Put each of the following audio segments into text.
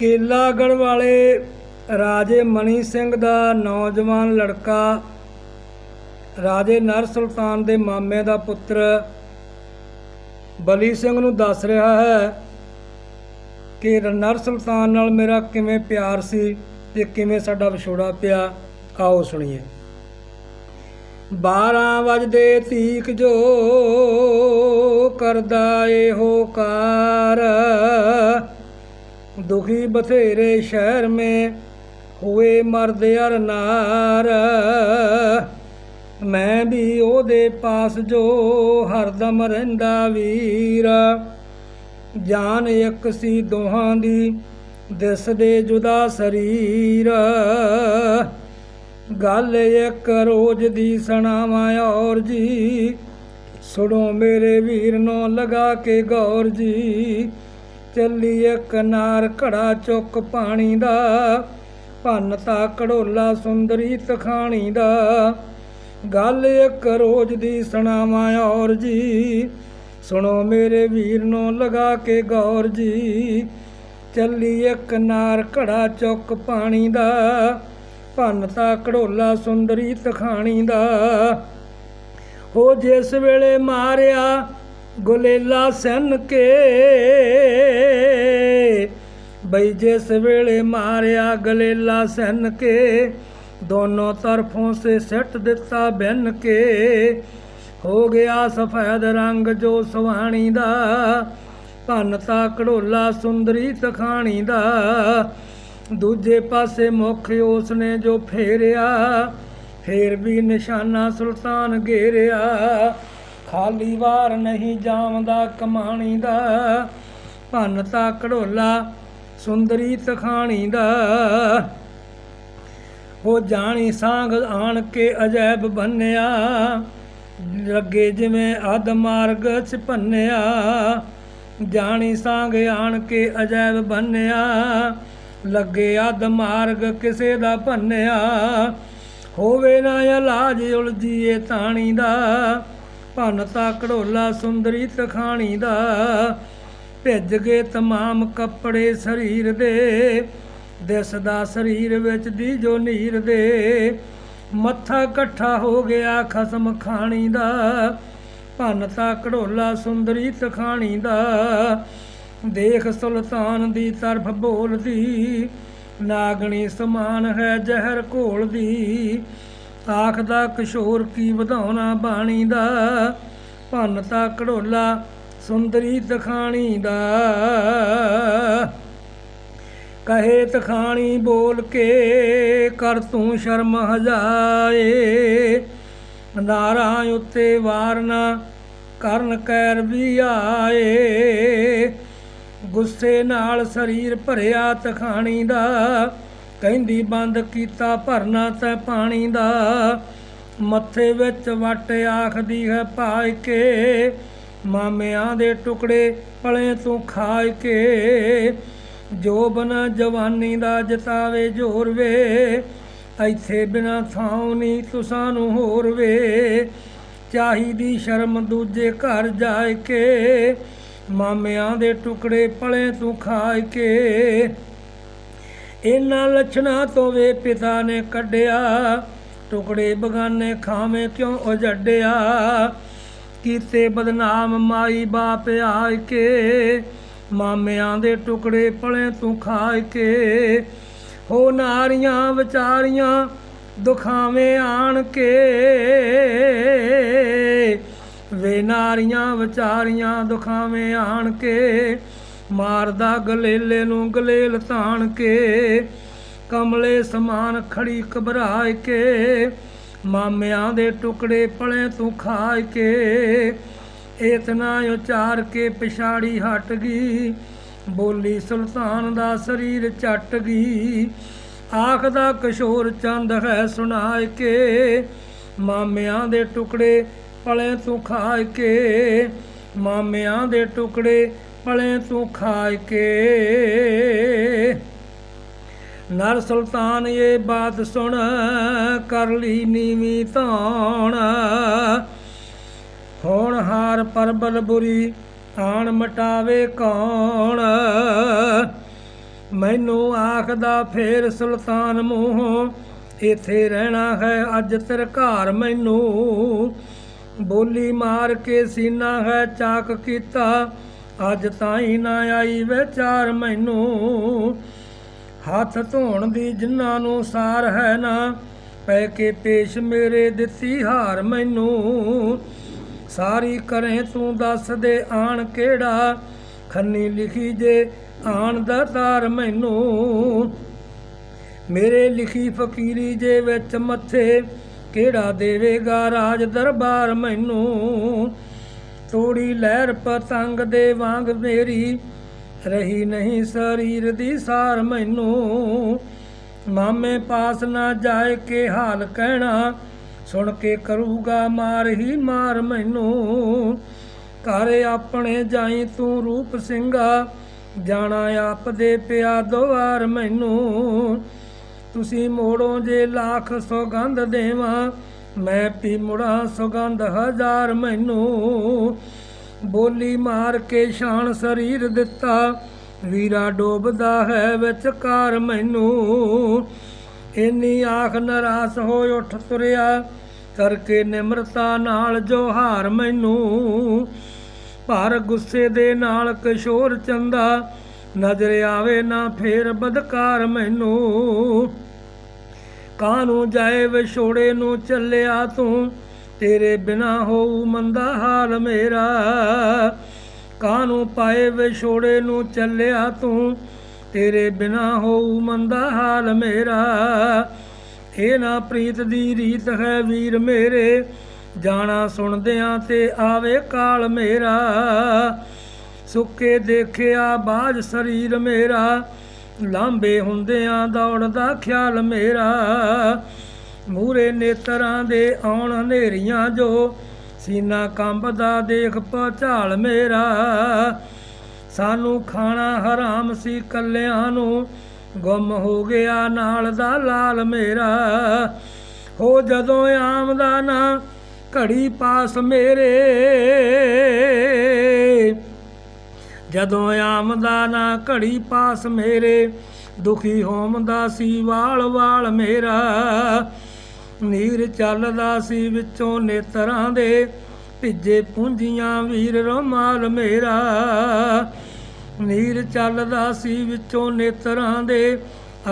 ਕੇਲਾਗੜ ਵਾਲੇ ਰਾਜੇ ਮਣੀ ਸਿੰਘ ਦਾ ਨੌਜਵਾਨ ਲੜਕਾ ਰਾਜੇ ਨਰ ਸੁਲਤਾਨ ਦੇ ਮਾਮੇ ਦਾ ਪੁੱਤਰ ਬਲੀ ਸਿੰਘ ਨੂੰ ਦੱਸ ਰਿਹਾ ਹੈ ਕਿ ਨਰ ਸੁਲਤਾਨ ਨਾਲ ਮੇਰਾ ਕਿਵੇਂ ਪਿਆਰ ਸੀ ਤੇ ਕਿਵੇਂ ਸਾਡਾ ਵਿਛੋੜਾ ਪਿਆ, ਆਓ ਸੁਣੀਏ। 12 ਵਜਦੇ ਤੀਕ ਜੋ ਕਰਦਾ ਏ ਕਾਰ। ਦੁਖੀ ਬਥੇਰੇ ਸ਼ਹਿਰ ਮੇ ਹੋਏ ਮਰਦ ਅਰ ਨਾਰ। ਮੈਂ ਵੀ ਉਹਦੇ ਪਾਸ ਜੋ ਹਰਦਮ ਰਹਿੰਦਾ ਵੀਰ। ਜਾਨ ਇੱਕ ਸੀ ਦੋਹਾਂ ਦੀ ਦਿਸਦੇ ਜੁਦਾ ਸਰੀਰ। ਗੱਲ ਇੱਕ ਰੋਜ਼ ਦੀ ਸੁਣਾਵਾਂ ਔਰ ਜੀ। ਸੁਣੋ ਮੇਰੇ ਵੀਰ ਨੂੰ ਲਗਾ ਕੇ ਗੌਰ ਜੀ। ਚੱਲੀ ਇੱਕ ਨਾਰ ਘੜਾ ਚੁੱਕ ਪਾਣੀ ਦਾ, ਭੰਨ ਤਾ ਘੜੋਲਾ ਸੁੰਦਰੀ ਤਖਾਣੀ ਦਾ। ਗੱਲ ਇੱਕ ਰੋਜ਼ ਦੀ ਸੁਣਾਵਾਂ ਔਰ ਜੀ, ਸੁਣੋ ਮੇਰੇ ਵੀਰ ਨੂੰ ਲਗਾ ਕੇ ਗੌਰ ਜੀ। ਚੱਲੀ ਇੱਕ ਨਾਰ ਘੜਾ ਚੁੱਕ ਪਾਣੀ ਦਾ, ਭੰਨ ਤਾ ਘੜੋਲਾ ਸੁੰਦਰੀ ਤਖਾਣੀ ਦਾ। ਉਹ ਜਿਸ ਵੇਲੇ ਮਾਰਿਆ ਗੁਲੇਲਾ ਸਨ ਕੇ। ਬਈ ਜਿਸ ਵੇਲੇ ਮਾਰਿਆ ਗਲੇਲਾ ਸਨ ਕੇ, ਦੋਨੋਂ ਤਰਫੋਂ ਸੇ ਸਿੱਟ ਦਿੱਤਾ ਬਿੰਨ ਕੇ। ਹੋ ਗਿਆ ਸਫੈਦ ਰੰਗ ਜੋ ਸੁਹਾਣੀ ਦਾ ਭੰਨਤਾ ਤਾ ਸੁੰਦਰੀ ਤਖਾਣੀ ਦਾ। ਦੂਜੇ ਪਾਸੇ ਮੁਖ ਉਸਨੇ ਜੋ ਫੇਰਿਆ, ਫੇਰ ਵੀ ਨਿਸ਼ਾਨਾ ਸੁਲਤਾਨ ਘੇਰਿਆ। ਖਾਲੀ ਵਾਰ ਨਹੀਂ ਜਾਵਦਾ ਕਮਾਣੀ ਦਾ, ਭੰਨਤਾ ਤਾ ਸੁੰਦਰੀ ਤਖਾਣੀ ਦਾ। ਉਹ ਜਾਣੀ ਸਾਂਗ ਆਣ ਕੇ ਅਜੈਬ ਬੰਨਿਆ, ਲੱਗੇ ਜਿਵੇਂ ਅਧ ਮਾਰਗ ਚ ਭੰਨਿਆ ਜਾਣੀ ਸਾਂਗ ਆਣ ਕੇ ਅਜੈਬ ਬੰਨਿਆ, ਲੱਗੇ ਅਧ ਮਾਰਗ ਕਿਸੇ ਦਾ ਭੰਨਿਆ। ਹੋਵੇ ਨਾ ਇਲਾਜ ਉਲਝੀਏ ਤਾਣੀ ਦਾ ਭੰਨ ਤਾ ਘੜੋਲਾ ਸੁੰਦਰੀ ਤਖਾਣੀ ਦਾ, ਭਿੱਜ ਗਏ ਤਮਾਮ ਕੱਪੜੇ ਸਰੀਰ ਦੇ ਦਿਸਦਾ ਸਰੀਰ ਵਿੱਚ ਦੀ ਜੋ ਨੀਰ ਦੇ, ਮੱਥਾ ਇਕੱਠਾ ਹੋ ਗਿਆ ਖਸਮ ਖਾਣੀ ਦਾ, ਭੰਨ ਤਾ ਘੜੋਲਾ ਸੁੰਦਰੀ ਤਖਾਣੀ ਦਾ, ਦੇਖ ਸੁਲਤਾਨ ਦੀ ਤਰਫ ਬੋਲਦੀ, ਨਾਗਣੀ ਸਮਾਨ ਹੈ ਜ਼ਹਿਰ ਘੋਲਦੀ ਆਖਦਾ ਕਿਸ਼ੋਰ ਕੀ ਵਧਾਉਣਾ ਬਾਣੀ ਦਾ? ਭੰਨ ਤਾ ਘੜੋਲਾ ਸੁੰਦਰੀ ਤਖਾਣੀ ਦਾ। ਕਹੇ ਤਖਾਣੀ ਬੋਲ ਕੇ ਕਰ ਤੂੰ ਸ਼ਰਮ ਹਜਾਏ। ਨਾਰਾ ਉੱਤੇ ਵਾਰਨਾ ਕਰਨ ਕੈਰ ਵੀ ਆਏ। ਗੁੱਸੇ ਨਾਲ ਸਰੀਰ ਭਰਿਆ ਤਖਾਣੀ ਦਾ। ਕਹਿੰਦੀ, ਬੰਦ ਕੀਤਾ ਭਰਨਾ ਤੈ ਪਾਣੀ ਦਾ। ਮੱਥੇ ਵਿੱਚ ਵੱਟ ਆਖਦੀ ਹੈ ਪਾਇ ਕੇ। ਮਾਮਿਆਂ ਦੇ ਟੁਕੜੇ ਪਲੇ ਤੂੰ ਖਾਇ ਕੇ। ਜੋਬਨ ਜਵਾਨੀ ਦਾ ਜਤਾਵੇ ਜੋਰ ਵੇ। ਇੱਥੇ ਬਿਨਾ ਥਾਉ ਨਹੀਂ ਤੁਸਾਂ ਨੂੰ ਹੋਰ ਵੇ। ਚਾਹੀਦੀ ਸ਼ਰਮ ਦੂਜੇ ਘਰ ਜਾਇ ਕੇ। ਮਾਮਿਆਂ ਦੇ ਟੁਕੜੇ ਪਲੇ ਤੂੰ ਖਾਇ ਕੇ। ਇਹਨਾਂ ਲੱਛਣਾ ਤੋਂ ਵੇ ਪਿਤਾ ਨੇ ਕੱਢਿਆ। ਟੁਕੜੇ ਬਗਾਨੇ ਖਾਵੇਂ ਕਿਉਂ ਉਜੜਿਆ? ਕੀਤੇ ਬਦਨਾਮ ਮਾਈ ਬਾਪ ਆਇ ਕੇ, ਮਾਮਿਆਂ ਦੇ ਟੁਕੜੇ ਪਲੇ ਤੂੰ ਖਾਇ ਕੇ। ਹੋ ਨਾਰੀਆਂ ਵਿਚਾਰੀਆਂ ਦੁਖਾਵੇਂ ਆਣ ਕੇ, ਵੇ ਨਾਰੀਆਂ ਵਿਚਾਰੀਆਂ ਦੁਖਾਵੇਂ ਆਣ ਕੇ। ਮਾਰਦਾ ਗਲੇਲੇ ਨੂੰ ਗਲੇਲ ਤਾਣ ਕੇ, ਕਮਲੇ ਸਮਾਨ ਖੜੀ ਘਬਰਾਏ ਕੇ, ਮਾਮਿਆਂ ਦੇ ਟੁਕੜੇ ਪਲੇ ਤੂੰ ਖਾਇ ਕੇ ਇਤਨਾ ਉਚਾਰ ਕੇ ਪਿਛਾੜੀ ਹਟ ਗਈ, ਬੋਲੀ ਸੁਲਤਾਨ ਦਾ ਸਰੀਰ ਚੱਟ ਗਈ, ਆਖਦਾ ਕਿਸ਼ੋਰ ਚੰਦ ਹੈ ਸੁਣਾਏ ਕੇ, ਮਾਮਿਆਂ ਦੇ ਟੁਕੜੇ ਪਲੇ ਤੂੰ ਖਾਇ ਕੇ, ਮਾਮਿਆਂ ਦੇ ਟੁਕੜੇ ਪਲੇ ਤੂੰ ਖਾਇ ਕੇ। ਨਰ ਸੁਲਤਾਨ ਇਹ ਬਾਤ ਸੁਣ, ਕਰ ਲਈ ਨੀਵੀਂ ਧੌਣ। ਹੁਣ ਹਾਰ ਪਰਬਲ ਬੁਰੀ, ਆਣ ਮਟਾਵੇ ਕੌਣ। ਮੈਨੂੰ ਆਖਦਾ ਫੇਰ ਸੁਲਤਾਨ ਮੂੰਹੋਂ, ਇੱਥੇ ਰਹਿਣਾ ਹੈ ਅੱਜ ਤਰਕਾਰ ਮੈਨੂੰ। ਬੋਲੀ ਮਾਰ ਕੇ ਸੀਨਾ ਹੈ, ਚਾਕ ਕੀਤਾ। ਅੱਜ ਤਾਈ ਨਾ ਆਈ ਵਿਚਾਰ ਮੈਨੂੰ। ਹੱਥ ਧੋਣ ਦੀ ਜਿਨ੍ਹਾਂ ਨੂੰ ਸਾਰ ਹੈ ਨਾ, ਪੈ ਕੇ ਪੇਸ਼ ਮੇਰੇ ਦਿੱਤੀ ਹਾਰ ਮੈਨੂੰ। ਸਾਰੀ ਕਰੇ ਤੂੰ ਦੱਸ ਦੇ ਆਣ ਕਿਹੜਾ, ਖੰਨੀ ਲਿਖੀ ਜੇ ਆਣ ਦਾ ਤਾਰ ਮੈਨੂੰ। ਮੇਰੇ ਲਿਖੀ ਫਕੀਰੀ ਜੇ ਵਿੱਚ ਮੱਥੇ, ਕਿਹੜਾ ਦੇਵੇਗਾ ਰਾਜ ਦਰਬਾਰ ਮੈਨੂੰ। ਤੋੜੀ ਲਹਿਰ ਪਤੰਗ ਦੇ ਵਾਂਗ ਮੇਰੀ ਰਹੀ ਨਹੀਂ ਸਰੀਰ ਦੀ ਸਾਰ ਮੈਨੂੰ। ਮਾਮੇ ਪਾਸ ਨਾ ਜਾਏ ਕੇ ਹਾਲ ਕਹਿਣਾ, ਸੁਣ ਕੇ ਕਰੂਗਾ ਮਾਰ ਹੀ ਮਾਰ ਮੈਨੂੰ। ਘਰ ਆਪਣੇ ਜਾਈ ਤੂੰ ਰੂਪ ਸਿੰਘਾ, ਜਾਣਾ ਆਪ ਦੇ ਪਿਆ ਦੁਆਰ ਮੈਨੂੰ। ਤੁਸੀਂ ਮੋੜੋ ਜੇ ਲੱਖ ਸੌਗੰਧ ਦੇਵਾਂ ਮੈਂ ਪੀ ਮੁੜਾ ਸੁਗੰਧ ਹਜ਼ਾਰ ਮੈਨੂੰ। ਬੋਲੀ ਮਾਰ ਕੇ ਸ਼ਾਨ ਸਰੀਰ ਦਿੱਤਾ। ਵੀਰਾ ਡੋਬਦਾ ਹੈ ਵਿਚਕਾਰ ਮੈਨੂੰ। ਇੰਨੀ ਆਖ ਨਰਾਸ ਹੋ ਉੱਠ ਤੁਰਿਆ। ਕਰਕੇ ਨਿਮਰਤਾ ਨਾਲ ਜੋਹਾਰ ਮੈਨੂੰ। ਭਰ ਗੁੱਸੇ ਦੇ ਨਾਲ ਕਿਸ਼ੋਰ ਚੰਦਾ। ਨਜ਼ਰ ਆਵੇ ਨਾ ਫੇਰ ਬਦਕਾਰ ਮੈਨੂੰ। ਕਾਂ ਨੂੰ ਜਾਏ ਵਿਛੋੜੇ ਨੂੰ ਚੱਲਿਆ ਤੂੰ? ਤੇਰੇ ਬਿਨਾ ਹੋਊ ਮੰਦਾ ਹਾਲ ਮੇਰਾ। ਕਾਂ ਨੂੰ ਪਾਏ ਵਿਛੋੜੇ ਨੂੰ ਚੱਲਿਆ ਤੂੰ? ਤੇਰੇ ਬਿਨਾ ਹੋਊ ਮੰਦਾ ਹਾਲ ਮੇਰਾ। ਇਹ ਨਾ ਪ੍ਰੀਤ ਦੀ ਰੀਤ ਹੈ ਵੀਰ ਮੇਰੇ। ਜਾਣਾ ਸੁਣਦਿਆਂ ਤੇ ਆਵੇ ਕਾਲ ਮੇਰਾ। ਸੁੱਕੇ ਦੇਖਿਆ ਬਾਜ ਸਰੀਰ ਮੇਰਾ। ਲਾਂਬੇ ਹੁੰਦਿਆਂ ਦੌੜਦਾ ਖਿਆਲ ਮੇਰਾ। ਮੂਰੇ ਨੇਤਰਾਂ ਦੇ ਆਉਣ ਹਨੇਰੀਆਂ ਜੋ ਸੀਨਾ ਕੰਬਦਾ ਦੇਖ ਪਚਾਲ ਮੇਰਾ। ਸਾਨੂੰ ਖਾਣਾ ਹਰਾਮ ਸੀ ਕੱਲਿਆਂ ਨੂੰ, ਗੁੰਮ ਹੋ ਗਿਆ ਨਾਲ ਦਾ ਲਾਲ ਮੇਰਾ। ਹੋ ਜਦੋਂ ਆਮਦਾ ਨਾ ਘੜੀ ਪਾਸ ਮੇਰੇ। ਜਦੋਂ ਆਮਦਾ ਨਾ ਘੜੀ ਪਾਸ ਮੇਰੇ, ਦੁਖੀ ਹੋਮਦਾ ਸੀ ਵਾਲ ਵਾਲ ਮੇਰਾ। ਨੀਰ ਚੱਲਦਾ ਸੀ ਵਿੱਚੋਂ ਨੇਤਰਾਂ ਦੇ, ਭਿੱਜੇ ਪੁੰਜੀਆਂ ਵੀਰ ਰਮਾਲ ਮੇਰਾ। ਨੀਰ ਚੱਲਦਾ ਸੀ ਵਿੱਚੋਂ ਨੇਤਰਾਂ ਦੇ,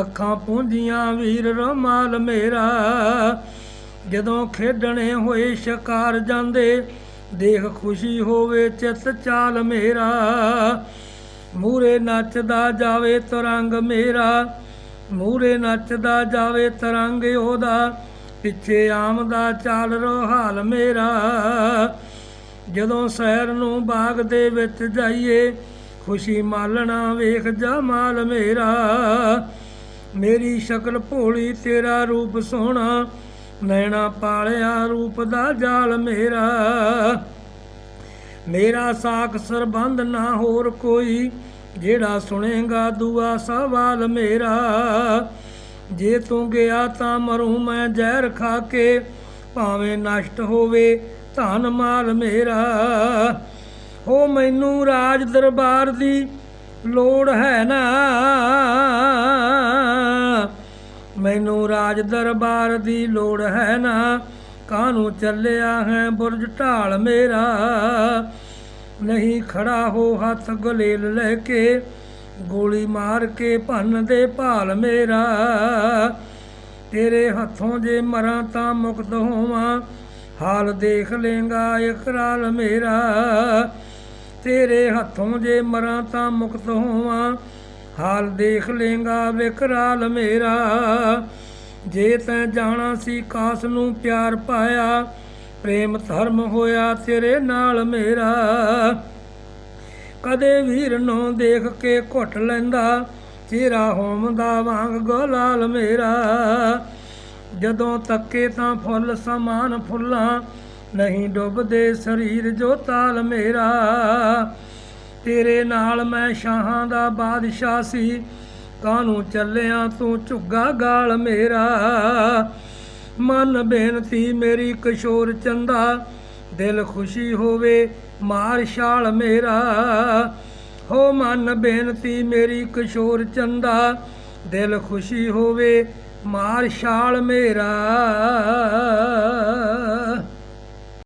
ਅੱਖਾਂ ਪੁੰਜੀਆਂ ਵੀਰ ਰਮਾਲ ਮੇਰਾ। ਜਦੋਂ ਖੇਡਣੇ ਹੋਏ ਸ਼ਿਕਾਰ ਜਾਂਦੇ ਦੇਖ ਖੁਸ਼ੀ ਹੋਵੇ ਚਿੱਤ ਚਾਲ ਮੇਰਾ, ਮੂਰੇ ਨੱਚਦਾ ਜਾਵੇ ਤਰੰਗ ਮੇਰਾ, ਮੂਰੇ ਨੱਚਦਾ ਜਾਵੇ ਤਰੰਗ ਉਹਦਾ, ਪਿੱਛੇ ਆਮਦਾ ਚਾਲ ਰੋ ਹਾਲ ਮੇਰਾ। ਜਦੋਂ ਸੈਰ ਨੂੰ ਬਾਗ ਦੇ ਵਿੱਚ ਜਾਈਏ, ਖੁਸ਼ੀ ਮਾਲਣਾ ਵੇਖ ਜਮਾਲ ਮੇਰਾ। ਮੇਰੀ ਸ਼ਕਲ ਭੋਲੀ ਤੇਰਾ ਰੂਪ ਸੋਹਣਾ ਨੈਣਾ ਪਾਲਿਆ ਰੂਪ ਦਾ ਜਾਲ ਮੇਰਾ। ਮੇਰਾ ਸਾਖ ਸਰਬੰਧ ਨਾ ਹੋਰ ਕੋਈ, ਜਿਹੜਾ ਸੁਣੇਗਾ ਦੁਆ ਸਵਾਲ ਮੇਰਾ। ਜੇ ਤੂੰ ਗਿਆ ਤਾਂ ਮਰੂ ਮੈਂ ਜ਼ਹਿਰ ਖਾ ਕੇ, ਭਾਵੇਂ ਨਸ਼ਟ ਹੋਵੇ ਧਨ ਮਾਲ ਮੇਰਾ। ਹੋ ਮੈਨੂੰ ਰਾਜ ਦਰਬਾਰ ਦੀ ਲੋੜ ਹੈ ਨਾ। ਮੈਨੂੰ ਰਾਜ ਦਰਬਾਰ ਦੀ ਲੋੜ ਹੈ ਨਾ। ਕਾਹਨੂੰ ਚੱਲਿਆ ਹੈ ਬੁਰਜ ਢਾਲ ਮੇਰਾ। ਨਹੀਂ ਖੜਾ ਹੋ ਹੱਥ ਗਲੇਲ ਲੈ ਕੇ, ਗੋਲੀ ਮਾਰ ਕੇ ਭੰਨ ਦੇ ਭਾਲ ਮੇਰਾ। ਤੇਰੇ ਹੱਥੋਂ ਜੇ ਮਰਾਂ ਤਾਂ ਮੁਕਤ ਹੋਵਾਂ, ਹਾਲ ਦੇਖ ਲੇਗਾ ਇਕਰਾਲ ਮੇਰਾ। ਤੇਰੇ ਹੱਥੋਂ ਜੇ ਮਰਾਂ ਤਾਂ ਮੁਕਤ ਹੋਵਾਂ ਹਾਲ ਦੇਖ ਲੇਗਾ ਵਿਕਰਾਲ ਮੇਰਾ। ਜੇ ਤੈਂ ਜਾਣਾ ਸੀ ਕਾਸ ਨੂੰ ਪਿਆਰ ਪਾਇਆ, ਪ੍ਰੇਮ ਧਰਮ ਹੋਇਆ ਤੇਰੇ ਨਾਲ ਮੇਰਾ। ਕਦੇ ਵੀਰ ਨੂੰ ਦੇਖ ਕੇ ਘੁੱਟ ਲੈਂਦਾ, ਚਿਹਰਾ ਹੋਮਦਾ ਵਾਂਗ ਗੋਲਾਲ ਮੇਰਾ। ਜਦੋਂ ਤੱਕੇ ਤਾਂ ਫੁੱਲ ਸਮਾਨ ਫੁੱਲਾਂ, ਨਹੀਂ ਡੁੱਬਦੇ ਸਰੀਰ ਜੋ ਤਾਲ ਮੇਰਾ। ਤੇਰੇ ਨਾਲ ਮੈਂ ਸ਼ਾਹਾਂ ਦਾ ਬਾਦਸ਼ਾਹ ਸੀ। ਕਾਹਨੂੰ ਚੱਲਿਆ ਤੂੰ ਝੁੱਗਾ ਗਾਲ ਮੇਰਾ? ਮਨ ਬੇਨਤੀ ਮੇਰੀ ਕਿਸ਼ੋਰ ਚੰਦਾ, ਦਿਲ ਖੁਸ਼ੀ ਹੋਵੇ ਮਾਰ ਛਾਲ ਮੇਰਾ। ਹੋ ਮਨ ਬੇਨਤੀ ਮੇਰੀ ਕਿਸ਼ੋਰ ਚੰਦਾ, ਦਿਲ ਖੁਸ਼ੀ ਹੋਵੇ ਮਾਰ ਛਾਲ ਮੇਰਾ।